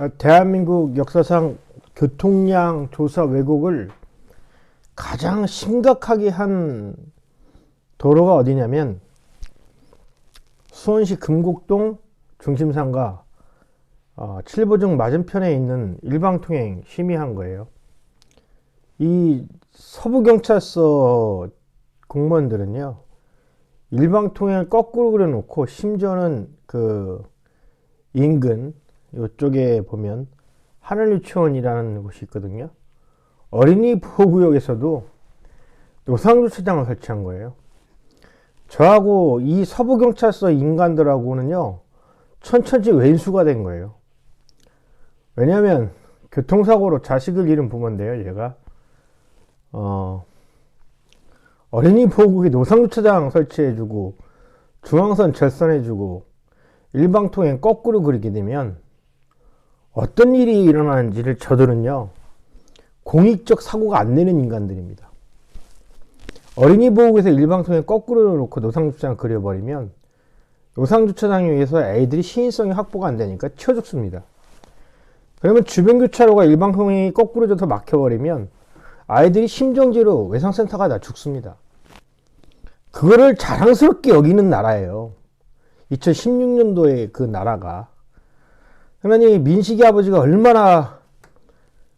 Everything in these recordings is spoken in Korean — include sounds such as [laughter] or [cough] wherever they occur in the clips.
아, 대한민국 역사상 교통량 조사 왜곡을 가장 심각하게 한 도로가 어디냐면 수원시 금곡동 중심상가 어, 칠보중 맞은편에 있는 일방통행 심의한 거예요. 이 서부경찰서 공무원들은요, 일방통행을 거꾸로 그려놓고 심지어는 그 인근 이쪽에 보면 하늘유치원이라는 곳이 있거든요. 어린이 보호구역에서도 노상주차장을 설치한 거예요. 저하고 이 서부경찰서 인간들하고는요, 천천히 왼수가 된 거예요. 왜냐면, 교통사고로 자식을 잃은 부모인데요, 얘가. 어, 어린이 보호구역에 노상주차장 설치해주고, 중앙선 절선해주고, 일방통행 거꾸로 그리게 되면, 어떤 일이 일어나는지를 저들은요, 공익적 사고가 안 내는 인간들입니다. 어린이 보호구에서 일방통행 거꾸로 놓고 노상주차장 그려버리면 노상주차장에 의해서 애들이 시인성이 확보가 안 되니까 튀어 죽습니다. 그러면 주변 교차로가 일방통행이 거꾸로 져서 막혀버리면 아이들이 심정지로 외상센터 가 다 죽습니다. 그거를 자랑스럽게 여기는 나라예요. 2016년도에 그 나라가. 그러니 민식이 아버지가 얼마나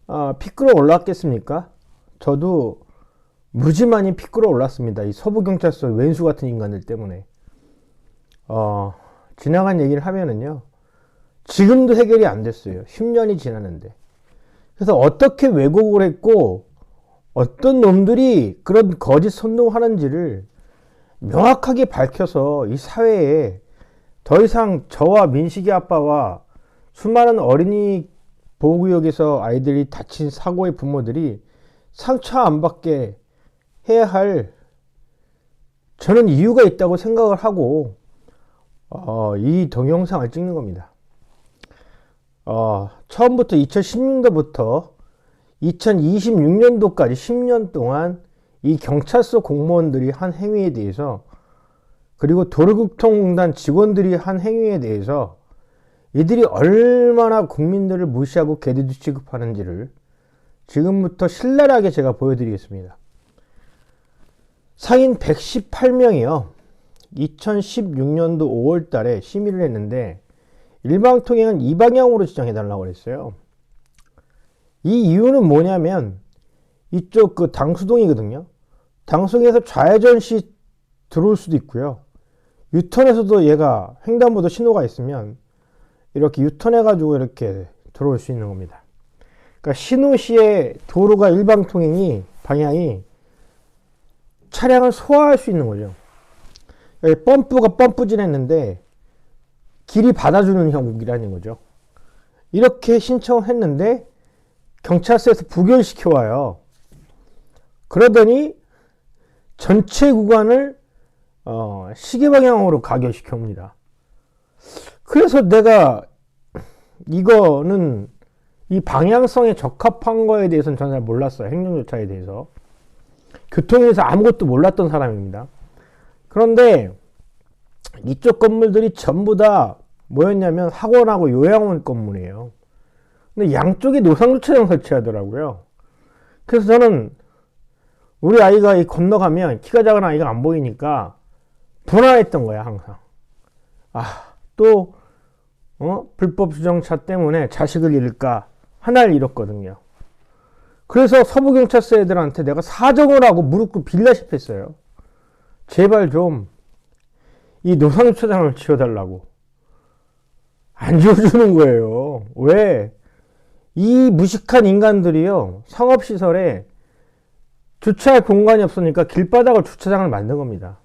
아, 피 끌어 올랐겠습니까? 저도 무지 많이 피 끌어 올랐습니다. 이 서부경찰서 왼수 같은 인간들 때문에. 어, 지나간 얘기를 하면은요. 지금도 해결이 안 됐어요. 10년이 지났는데. 그래서 어떻게 왜곡을 했고, 어떤 놈들이 그런 거짓 선동하는지를 명확하게 밝혀서 이 사회에 더 이상 저와 민식이 아빠와 수많은 어린이 보호구역에서 아이들이 다친 사고의 부모들이 상처 안 받게 해야 할 저는 이유가 있다고 생각을 하고 어, 이 동영상을 찍는 겁니다. 어, 처음부터 2016년도부터 2026년도까지 10년 동안 이 경찰서 공무원들이 한 행위에 대해서 그리고 도로교통공단 직원들이 한 행위에 대해서 이들이 얼마나 국민들을 무시하고 개돼지 취급하는지를 지금부터 신랄하게 제가 보여드리겠습니다. 상인 118명이요. 2016년도 5월 달에 심의를 했는데 일방통행은 이 방향으로 지정해달라고 그랬어요. 이 이유는 뭐냐면 이쪽 그 당수동이거든요. 당수동에서 좌회전 시 들어올 수도 있고요. 유턴에서도 얘가 횡단보도 신호가 있으면 이렇게 유턴해 가지고 이렇게 들어올 수 있는 겁니다. 그러니까 신호시의 도로가 일방 통행이 방향이 차량을 소화할 수 있는 거죠. 펌프가 펌프질 했는데 길이 받아주는 형국이라는 거죠. 이렇게 신청을 했는데 경찰서에서 부결시켜 와요. 그러더니 전체 구간을 어, 시계 방향으로 가결시켜 옵니다. 그래서 내가 이거는 이 방향성에 적합한 거에 대해서는 전혀 잘 몰랐어요. 행정조차에 대해서. 교통에서 아무것도 몰랐던 사람입니다. 그런데 이쪽 건물들이 전부 다 뭐였냐면 학원하고 요양원 건물이에요. 근데 양쪽에 노상주차장 설치하더라고요. 그래서 저는 우리 아이가 이 건너가면 키가 작은 아이가 안 보이니까 불안했던 거야, 항상. 아, 또, 어? 불법 주정차 때문에 자식을 잃을까? 하나를 잃었거든요. 그래서 서부경찰서 애들한테 내가 사정을 하고 무릎 꿇고 빌라십 했어요. 제발 좀, 이 노상주차장을 지어달라고. 안 지어주는 거예요. 왜? 이 무식한 인간들이요, 상업시설에 주차할 공간이 없으니까 길바닥을 주차장을 만든 겁니다.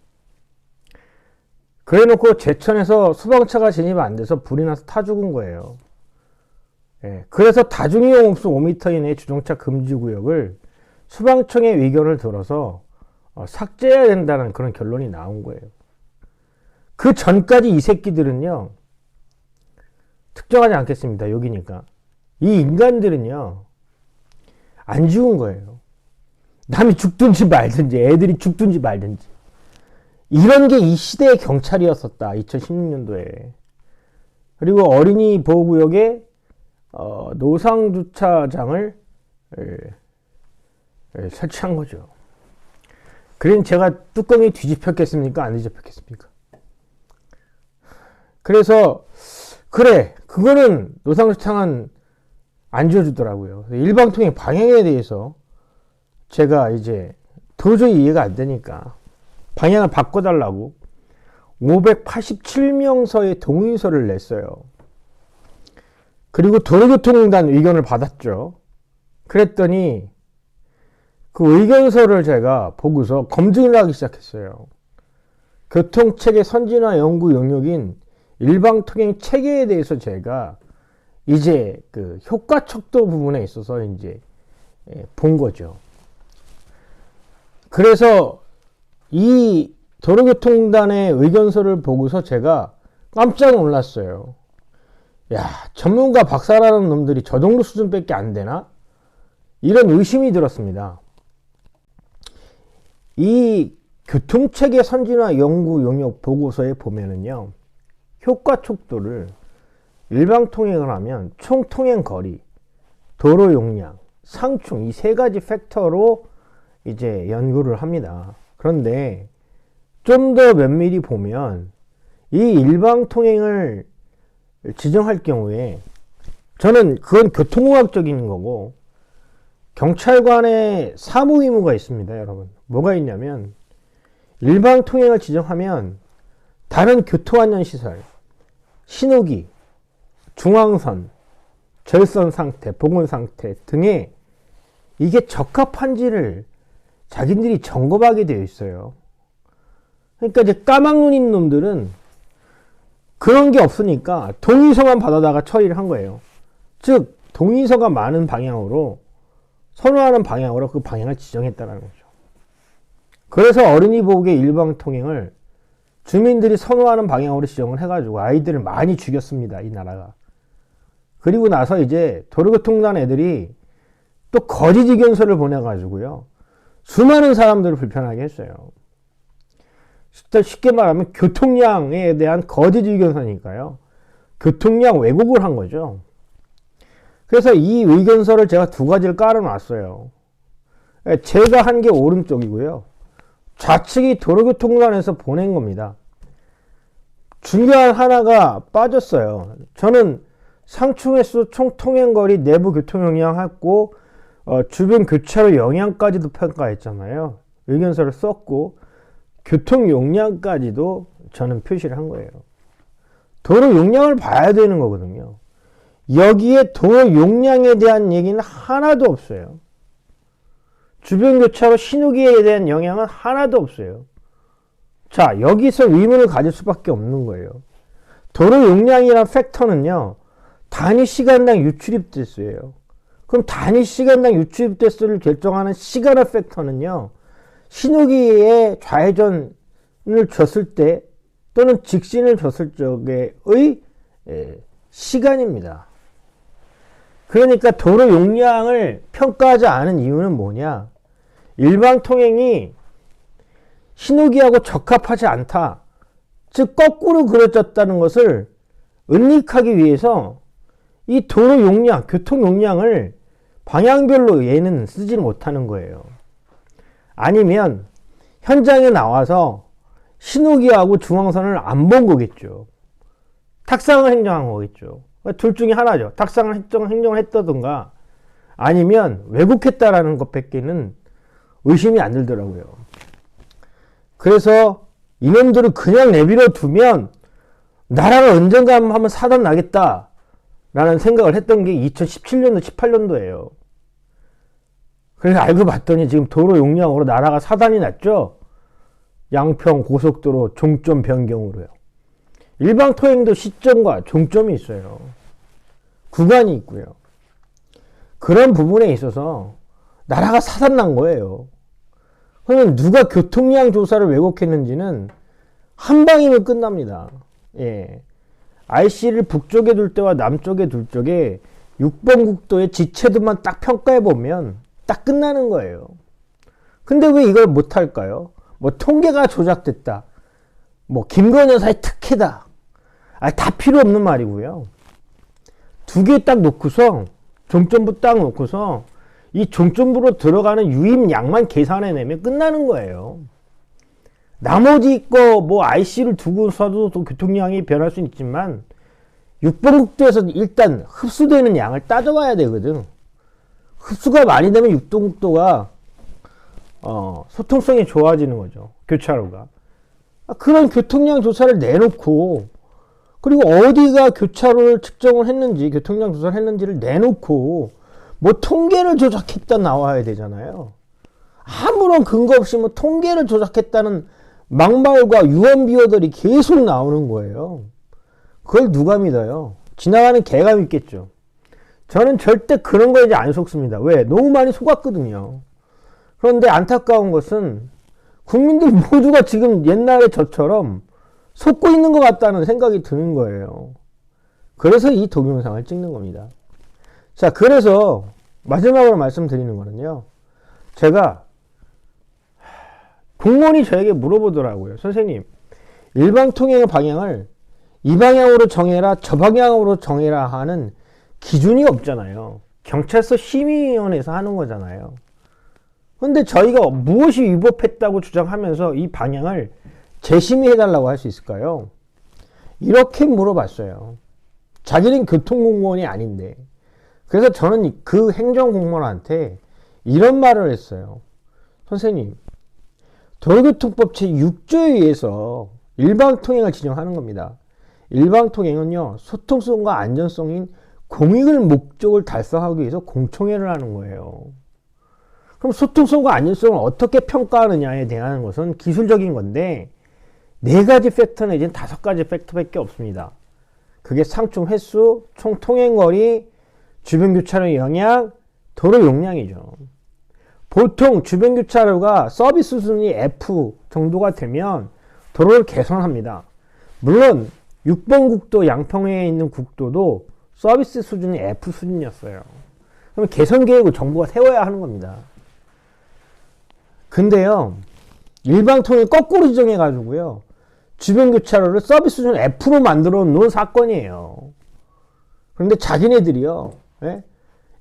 그래 놓고 제천에서 소방차가 진입 안 돼서 불이 나서 타 죽은 거예요. 예, 그래서 다중이용 흡수 5m 이내 주정차 금지 구역을 소방청의 의견을 들어서 어, 삭제해야 된다는 그런 결론이 나온 거예요. 그 전까지 이 새끼들은요, 특정하지 않겠습니다. 여기니까. 이 인간들은요, 안 죽은 거예요. 남이 죽든지 말든지, 애들이 죽든지 말든지. 이런 게 이 시대의 경찰이었었다. 2016년도에. 그리고 어린이 보호구역에 어, 노상 주차장을 설치한 거죠. 그럼 제가 뚜껑이 뒤집혔겠습니까? 안 뒤집혔겠습니까? 그래서 그래 그거는 노상 주차장은 안 지어주더라고요. 일방통행 방향에 대해서 제가 이제 도저히 이해가 안 되니까 방향을 바꿔달라고 587명서의 동의서를 냈어요. 그리고 도로교통공단 의견을 받았죠. 그랬더니 그 의견서를 제가 보고서 검증을 하기 시작했어요. 교통체계 선진화 연구 영역인 일방통행 체계에 대해서 제가 이제 그 효과 척도 부분에 있어서 이제 예, 본 거죠. 그래서 이 도로교통단의 의견서를 보고서 제가 깜짝 놀랐어요. 야, 전문가 박사라는 놈들이 저 정도 수준밖에 안 되나? 이런 의심이 들었습니다. 이 교통체계 선진화 연구 용역 보고서에 보면은요, 효과 촉도를 일방 통행을 하면 총 통행 거리, 도로 용량, 상충 이 세 가지 팩터로 이제 연구를 합니다. 그런데 좀 더 면밀히 보면 이 일방 통행을 지정할 경우에 저는 그건 교통공학적인 거고 경찰관의 사무 의무가 있습니다, 여러분. 뭐가 있냐면 일방 통행을 지정하면 다른 교통안전 시설, 신호기, 중앙선, 절선 상태, 복원 상태 등에 이게 적합한지를 자기들이 점검하게 되어 있어요. 그러니까 이제 까막눈인 놈들은 그런 게 없으니까 동의서만 받아다가 처리를 한 거예요. 즉, 동의서가 많은 방향으로 선호하는 방향으로 그 방향을 지정했다는 거죠. 그래서 어린이 보호의 일방 통행을 주민들이 선호하는 방향으로 지정을 해가지고 아이들을 많이 죽였습니다. 이 나라가. 그리고 나서 이제 도로교통단 애들이 또 거짓 의견서를 보내가지고요. 수많은 사람들을 불편하게 했어요. 쉽게 말하면 교통량에 대한 거짓 의견서니까요. 교통량 왜곡을 한 거죠. 그래서 이 의견서를 제가 두 가지를 깔아놨어요. 제가 한 게 오른쪽이고요. 좌측이 도로교통단에서 보낸 겁니다. 중요한 하나가 빠졌어요. 저는 상충 횟수, 총 통행거리, 내부 교통 영향했고 어, 주변 교차로 영향까지도 평가했잖아요. 의견서를 썼고 교통 용량까지도 저는 표시를 한 거예요. 도로 용량을 봐야 되는 거거든요. 여기에 도로 용량에 대한 얘기는 하나도 없어요. 주변 교차로 신호기에 대한 영향은 하나도 없어요. 자, 여기서 의문을 가질 수밖에 없는 거예요. 도로 용량이란 팩터는요, 단위 시간당 유출입 대수예요. 그럼 단위 시간당 유출입 대수를 결정하는 시간의 팩터는요, 신호기에 좌회전을 줬을 때 또는 직진을 줬을 적의 시간입니다. 그러니까 도로 용량을 평가하지 않은 이유는 뭐냐? 일반 통행이 신호기하고 적합하지 않다. 즉 거꾸로 그려졌다는 것을 은닉하기 위해서 이 도로 용량, 교통 용량을 방향별로 얘는 쓰지 못하는 거예요. 아니면 현장에 나와서 신호기하고 중앙선을 안 본 거겠죠. 탁상을 행정한 거겠죠. 둘 중에 하나죠. 탁상을 행정, 행정을 했다든가 아니면 왜곡했다라는 것밖에는 의심이 안 들더라고요. 그래서 이놈들을 그냥 내버려 두면 나라가 언젠가 한번 사단 나겠다 라는 생각을 했던 게 2017년도 18년도예요. 그래서 알고 봤더니 지금 도로 용량으로 나라가 사단이 났죠. 양평 고속도로 종점 변경으로요. 일방 통행도 시점과 종점이 있어요. 구간이 있고요. 그런 부분에 있어서 나라가 사단 난 거예요. 그러면 누가 교통량 조사를 왜곡했는지는 한 방이면 끝납니다. 예. IC를 북쪽에 둘 때와 남쪽에 둘 적에 6번 국도의 지체도만 딱 평가해 보면 딱 끝나는 거예요. 근데 왜 이걸 못 할까요? 뭐 통계가 조작됐다. 뭐 김건 여사의 특혜다. 아, 다 필요 없는 말이고요. 두 개 딱 놓고서 종점부 딱 놓고서 이 종점부로 들어가는 유입량만 계산해내면 끝나는 거예요. 나머지 거 뭐 IC를 두고서도 또 교통량이 변할 수 있지만 6번 국도에서 일단 흡수되는 양을 따져봐야 되거든. 흡수가 많이 되면 6번 국도가 어, 소통성이 좋아지는 거죠. 교차로가. 아, 그런 교통량 조사를 내놓고 그리고 어디가 교차로를 측정을 했는지 교통량 조사를 했는지를 내놓고 뭐 통계를 조작했다 나와야 되잖아요. 아무런 근거 없이 뭐 통계를 조작했다는 막말과 유언비어들이 계속 나오는 거예요. 그걸 누가 믿어요? 지나가는 개가 믿겠죠. 저는 절대 그런 거에 안 속습니다. 왜? 너무 많이 속았거든요. 그런데 안타까운 것은 국민들 모두가 지금 옛날에 저처럼 속고 있는 것 같다는 생각이 드는 거예요. 그래서 이 동영상을 찍는 겁니다. 자, 그래서 마지막으로 말씀드리는 거는요. 제가 공무원이 저에게 물어보더라고요. 선생님, 일방 통행의 방향을 이 방향으로 정해라, 저 방향으로 정해라 하는 기준이 없잖아요. 경찰서 심의위원회에서 하는 거잖아요. 근데 저희가 무엇이 위법했다고 주장하면서 이 방향을 재심의해달라고 할 수 있을까요? 이렇게 물어봤어요. 자기는 교통공무원이 아닌데. 그래서 저는 그 행정공무원한테 이런 말을 했어요. 선생님, 도로교통법 제6조에 의해서 일방통행을 지정하는 겁니다. 일방통행은요, 소통성과 안전성인 공익을 목적을 달성하기 위해서 공청회를 하는 거예요. 그럼 소통성과 안전성을 어떻게 평가하느냐에 대한 것은 기술적인 건데, 네 가지 팩터는 이제 다섯 가지 팩터밖에 없습니다. 그게 상충 횟수, 총 통행거리, 주변 교차로 영향, 도로 용량이죠. 보통 주변 교차로가 서비스 수준이 F 정도가 되면 도로를 개선합니다. 물론 6번 국도 양평에 있는 국도도 서비스 수준이 F 수준이었어요. 그럼 개선 계획을 정부가 세워야 하는 겁니다. 근데요, 일방통행 거꾸로 지정해가지고요, 주변 교차로를 서비스 수준 F로 만들어 놓은 사건이에요. 그런데 자기네들이요, 예?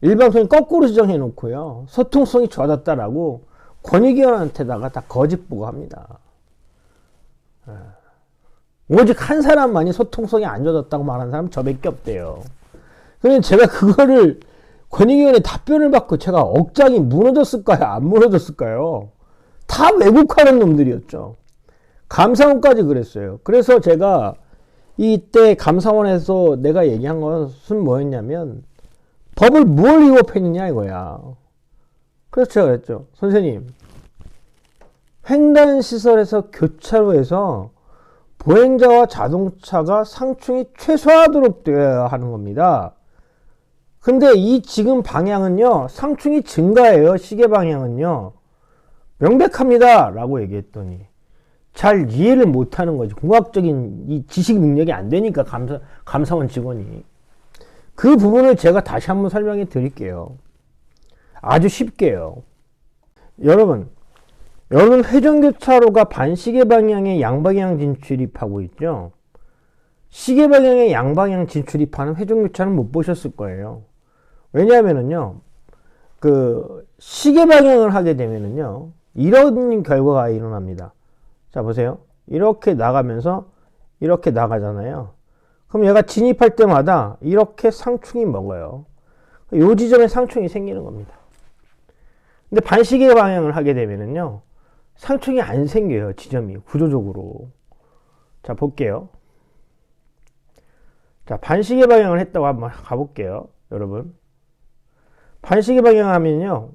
일방통행 거꾸로 지정해 놓고요, 소통성이 좋아졌다라고 권익위원한테다가 다 거짓 보고합니다. 예. 오직 한 사람만이 소통성이 안 좋아졌다고 말하는 사람 저밖에 없대요. 그런데 제가 그거를 권익위원회 답변을 받고 제가 억장이 무너졌을까요? 안 무너졌을까요? 다 왜곡하는 놈들이었죠. 감사원까지 그랬어요. 그래서 제가 이때 감사원에서 내가 얘기한 것은 뭐였냐면 법을 뭘 위법했느냐 이거야. 그래서 제가 그랬죠. 선생님, 횡단시설에서 교차로에서 보행자와 자동차가 상충이 최소화하도록 되어야 하는 겁니다. 근데 이 지금 방향은요, 상충이 증가해요. 시계 방향은요. 명백합니다. 라고 얘기했더니, 잘 이해를 못 하는 거지. 공학적인 이 지식 능력이 안 되니까 감사, 감사원 직원이. 그 부분을 제가 다시 한번 설명해 드릴게요. 아주 쉽게요. 여러분, 여러분 회전교차로가 반시계 방향의 양방향 진출입하고 있죠. 시계 방향의 양방향 진출입하는 회전교차는 못 보셨을 거예요. 왜냐하면은요, 그 시계 방향을 하게 되면은요, 이런 결과가 일어납니다. 자 보세요. 이렇게 나가면서 이렇게 나가잖아요. 그럼 얘가 진입할 때마다 이렇게 상충이 먹어요. 요 지점에 상충이 생기는 겁니다. 근데 반시계 방향을 하게 되면은요, 상충이 안 생겨요. 지점이 구조적으로. 자 볼게요. 자 반시계 방향을 했다고 한번 가볼게요. 여러분. 반시계 방향 하면요.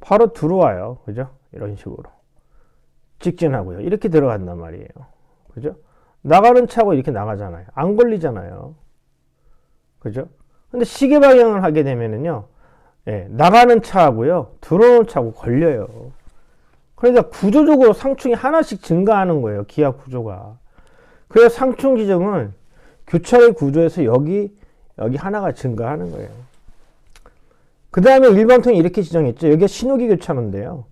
바로 들어와요. 그죠? 이런 식으로. 직진하고요. 이렇게 들어간단 말이에요. 그죠? 나가는 차고 이렇게 나가잖아요. 안 걸리잖아요. 그죠? 근데 시계 방향을 하게 되면은요. 예, 나가는 차하고요. 들어오는 차하고 걸려요. 그러니까 구조적으로 상충이 하나씩 증가하는 거예요. 기하 구조가. 그래서 상충 지점은 교차의 구조에서 여기, 여기 하나가 증가하는 거예요. 그 다음에 일반통이 이렇게 지정했죠. 여기가 신호기 교차로인데요.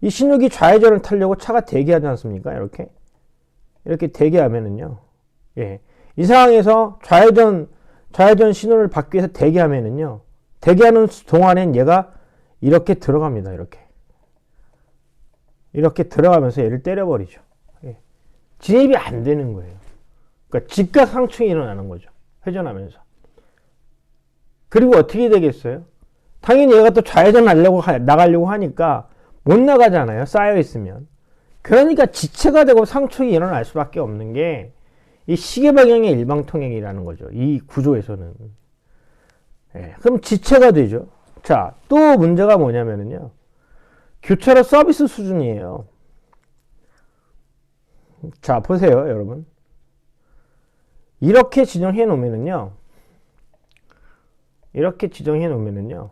이 신호기 좌회전을 타려고 차가 대기하지 않습니까? 이렇게. 이렇게 대기하면은요. 예. 이 상황에서 좌회전 좌회전 신호를 받기 위해서 대기하면은요. 대기하는 동안엔 얘가 이렇게 들어갑니다. 이렇게. 이렇게 들어가면서 얘를 때려버리죠. 예. 진입이 안 되는 거예요. 그러니까 직각 상충이 일어나는 거죠. 회전하면서. 그리고 어떻게 되겠어요? 당연히 얘가 또 좌회전 하려고 하, 나가려고 하니까 못 나가잖아요. 쌓여 있으면. 그러니까 지체가 되고 상충이 일어날 수밖에 없는 게 이 시계 방향의 일방 통행이라는 거죠. 이 구조에서는. 예, 그럼 지체가 되죠. 자, 또 문제가 뭐냐면요. 교차로 서비스 수준이에요. 자, 보세요, 여러분. 이렇게 지정해 놓으면은요. 이렇게 지정해 놓으면은요.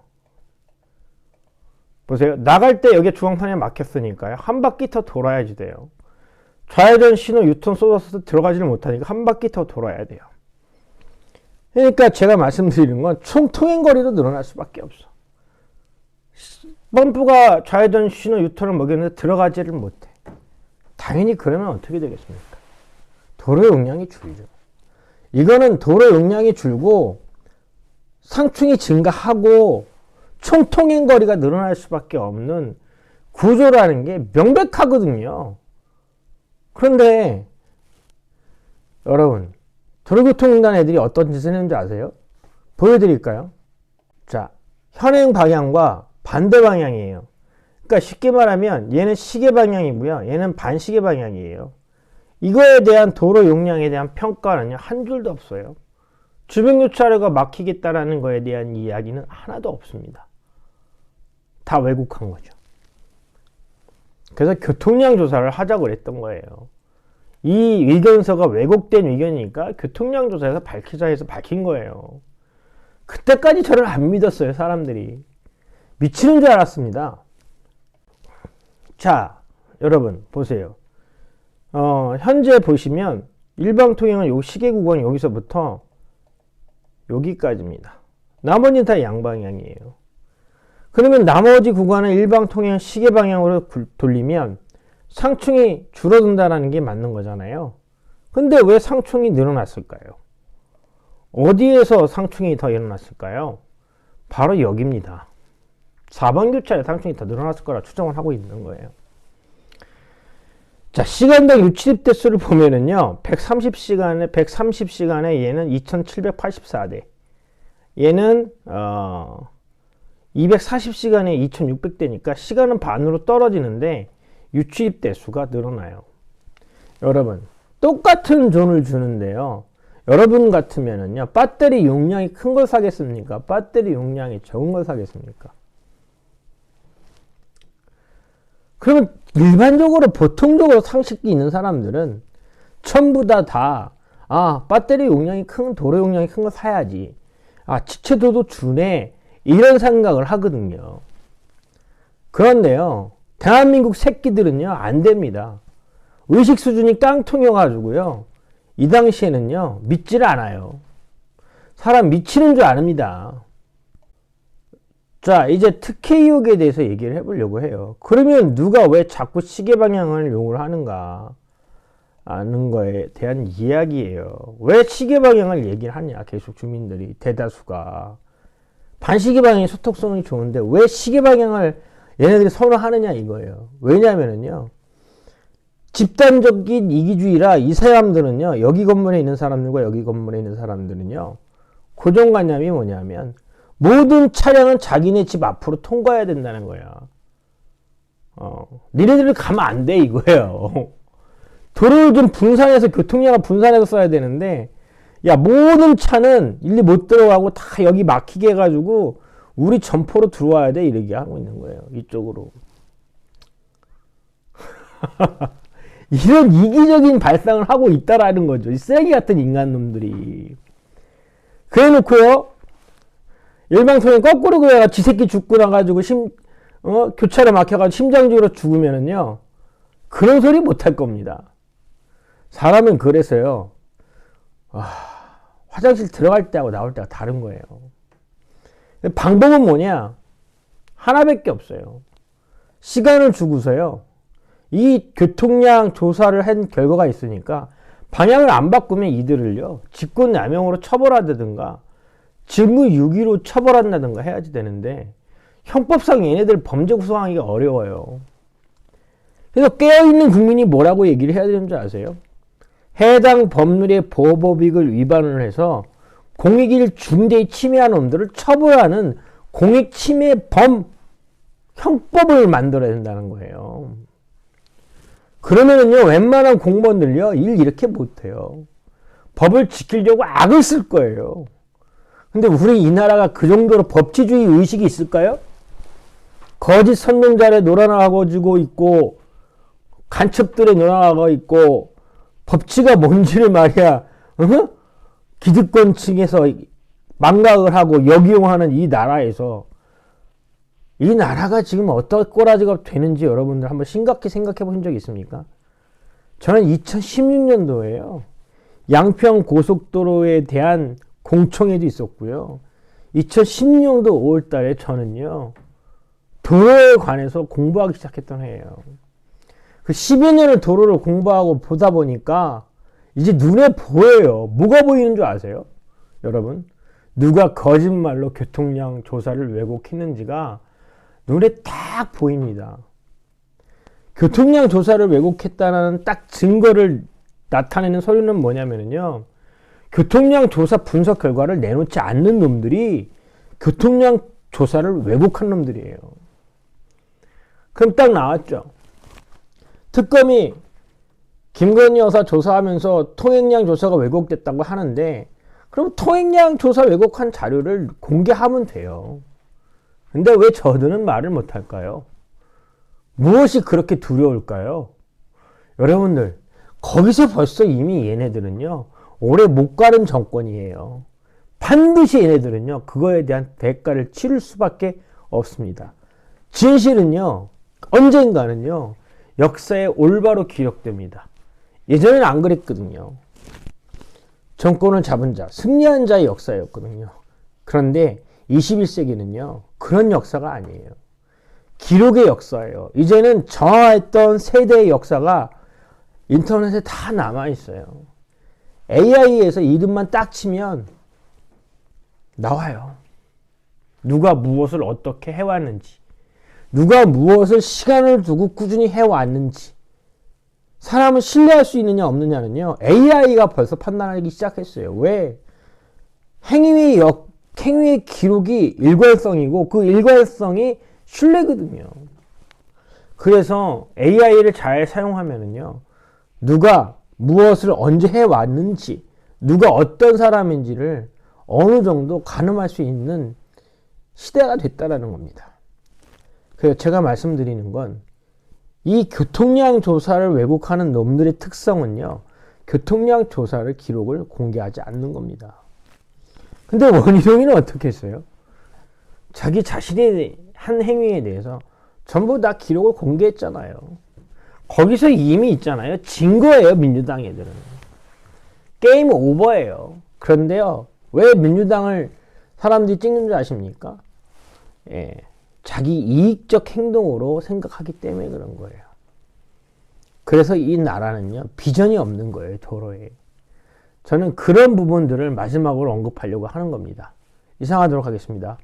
보세요. 나갈 때 여기 중앙선에 막혔으니까요. 한 바퀴 더 돌아야지 돼요. 좌회전 신호 유턴 쏟아서 들어가지를 못하니까 한 바퀴 더 돌아야 돼요. 그러니까 제가 말씀드리는 건 총 통행 거리도 늘어날 수밖에 없어. 펌프가 좌회전 신호 유턴을 먹였는데 들어가지를 못해. 당연히 그러면 어떻게 되겠습니까? 도로 용량이 줄죠. 이거는 도로 용량이 줄고 상충이 증가하고 총 통행 거리가 늘어날 수밖에 없는 구조라는 게 명백하거든요. 그런데 여러분 도로교통공단 애들이 어떤 짓을 했는지 아세요? 보여드릴까요? 자, 현행 방향과 반대 방향이에요. 그러니까 쉽게 말하면 얘는 시계 방향이고요. 얘는 반시계 방향이에요. 이거에 대한 도로 용량에 대한 평가는요. 한 줄도 없어요. 주변 교차로가 막히겠다라는 거에 대한 이야기는 하나도 없습니다. 다 왜곡한 거죠. 그래서 교통량 조사를 하자고 그랬던 거예요. 이 의견서가 왜곡된 의견이니까 교통량 조사에서 밝히자 해서 밝힌 거예요. 그때까지 저를 안 믿었어요, 사람들이. 미치는 줄 알았습니다. 자, 여러분, 보세요. 어, 현재 보시면 일방 통행은 요 시계 구간 여기서부터 여기까지입니다. 나머지는 다 양방향이에요. 그러면 나머지 구간을 일방 통행 시계 방향으로 돌리면 상충이 줄어든다는 게 맞는 거잖아요. 근데 왜 상충이 늘어났을까요? 어디에서 상충이 더 일어났을까요? 바로 여기입니다. 4번 교차에 상충이 더 늘어났을 거라 추정을 하고 있는 거예요. 자, 시간당 유출입 대수를 보면은요, 130시간에, 130시간에 얘는 2784대. 얘는, 어, 240시간에 2600대니까 시간은 반으로 떨어지는데 유출입 대수가 늘어나요. 여러분, 똑같은 존을 주는데요. 여러분 같으면은요, 배터리 용량이 큰 걸 사겠습니까? 배터리 용량이 적은 걸 사겠습니까? 그러면 일반적으로 보통적으로 상식이 있는 사람들은 전부 다 다, 아, 배터리 용량이 큰, 도로 용량이 큰 거 사야지. 아, 지체도도 주네. 이런 생각을 하거든요. 그런데요, 대한민국 새끼들은요, 안 됩니다. 의식 수준이 깡통이어가지고요, 이 당시에는요, 믿질 않아요. 사람 미치는 줄 아닙니다. 자, 이제 특혜 의혹에 대해서 얘기를 해보려고 해요. 그러면 누가 왜 자꾸 시계 방향을 요구를 하는가? 아는 거에 대한 이야기예요. 왜 시계 방향을 얘기를 하냐? 계속 주민들이 대다수가 반시계 방향이 소통성이 좋은데 왜 시계 방향을 얘네들이 선호하느냐 이거예요. 왜냐면은요. 집단적인 이기주의라 이 사람들은요. 여기 건물에 있는 사람들과 여기 건물에 있는 사람들은요. 고정관념이 뭐냐면 모든 차량은 자기네 집 앞으로 통과해야 된다는 거야. 어, 니네들이 가면 안 돼, 이거예요. [laughs] 도로를 좀 분산해서, 교통량을 분산해서 써야 되는데, 야, 모든 차는 일리 못 들어가고 다 여기 막히게 해가지고, 우리 점포로 들어와야 돼, 이렇게 하고 있는 거예요. 이쪽으로. [laughs] 이런 이기적인 발상을 하고 있다라는 거죠. 이 쓰레기 같은 인간놈들이. 그래 놓고요, 일방통행 거꾸로 그래가 지새끼 죽고 나가지고 심, 어, 교차로 막혀가지고 심장적으로 죽으면은요, 그런 소리 못 할 겁니다. 사람은 그래서요, 아, 화장실 들어갈 때하고 나올 때가 다른 거예요. 방법은 뭐냐? 하나밖에 없어요. 시간을 주고서요, 이 교통량 조사를 한 결과가 있으니까 방향을 안 바꾸면 이들을요, 직권남용으로 처벌하든가 직무유기로 처벌한다든가 해야지 되는데 형법상 얘네들 범죄 구성하기가 어려워요. 그래서 깨어있는 국민이 뭐라고 얘기를 해야 되는 줄 아세요? 해당 법률의 보호법익을 위반을 해서 공익을 중대히 침해한 놈들을 처벌하는 공익침해범 형법을 만들어야 된다는 거예요. 그러면은요, 웬만한 공무원들요, 일 이렇게 못해요. 법을 지키려고 악을 쓸 거예요. 근데 우리 이 나라가 그 정도로 법치주의 의식이 있을까요? 거짓 선동자에 놀아나가지고 있고, 간첩들에 놀아나가 있고, 법치가 뭔지를 말이야, 어? 기득권 층에서 망각을 하고 역이용하는 이 나라에서 이 나라가 지금 어떤 꼬라지가 되는지 여러분들 한번 심각히 생각해 보신 적 있습니까? 저는 2016년도에요. 양평 고속도로에 대한 공청회도 있었고요. 2016년도 5월 달에 저는요. 도로에 관해서 공부하기 시작했던 해예요. 그 10여 년을 도로를 공부하고 보다 보니까 이제 눈에 보여요. 뭐가 보이는 줄 아세요? 여러분. 누가 거짓말로 교통량 조사를 왜곡했는지가 눈에 딱 보입니다. 교통량 조사를 왜곡했다는 딱 증거를 나타내는 서류는 뭐냐면요. 교통량 조사 분석 결과를 내놓지 않는 놈들이 교통량 조사를 왜곡한 놈들이에요. 그럼 딱 나왔죠. 특검이 김건희 여사 조사하면서 통행량 조사가 왜곡됐다고 하는데 그럼 통행량 조사 왜곡한 자료를 공개하면 돼요. 근데 왜 저들은 말을 못할까요? 무엇이 그렇게 두려울까요? 여러분들, 거기서 벌써 이미 얘네들은요, 오래 못 가는 정권이에요. 반드시 얘네들은요, 그거에 대한 대가를 치를 수밖에 없습니다. 진실은요, 언젠가는요, 역사에 올바로 기록됩니다. 예전에는 안 그랬거든요. 정권을 잡은 자, 승리한 자의 역사였거든요. 그런데 21세기는요, 그런 역사가 아니에요. 기록의 역사예요. 이제는 저하했던 세대의 역사가 인터넷에 다 남아있어요. AI에서 이름만 딱 치면 나와요. 누가 무엇을 어떻게 해왔는지, 누가 무엇을 시간을 두고 꾸준히 해왔는지, 사람을 신뢰할 수 있느냐 없느냐는요, AI가 벌써 판단하기 시작했어요. 왜? 행위의 역, 행위의 기록이 일관성이고 그 일관성이 신뢰거든요. 그래서 AI를 잘 사용하면은요, 누가 무엇을 언제 해왔는지, 누가 어떤 사람인지를 어느 정도 가늠할 수 있는 시대가 됐다라는 겁니다. 그래서 제가 말씀드리는 건 이 교통량 조사를 왜곡하는 놈들의 특성은요, 교통량 조사를 기록을 공개하지 않는 겁니다. 근데 원희룡이는 어떻게 했어요? 자기 자신의 한 행위에 대해서 전부 다 기록을 공개했잖아요. 거기서 이미 있잖아요. 증거예요, 민주당 애들은. 게임 오버예요. 그런데요, 왜 민주당을 사람들이 찍는 줄 아십니까? 예. 자기 이익적 행동으로 생각하기 때문에 그런 거예요. 그래서 이 나라는요, 비전이 없는 거예요, 도로에. 저는 그런 부분들을 마지막으로 언급하려고 하는 겁니다. 이상하도록 하겠습니다.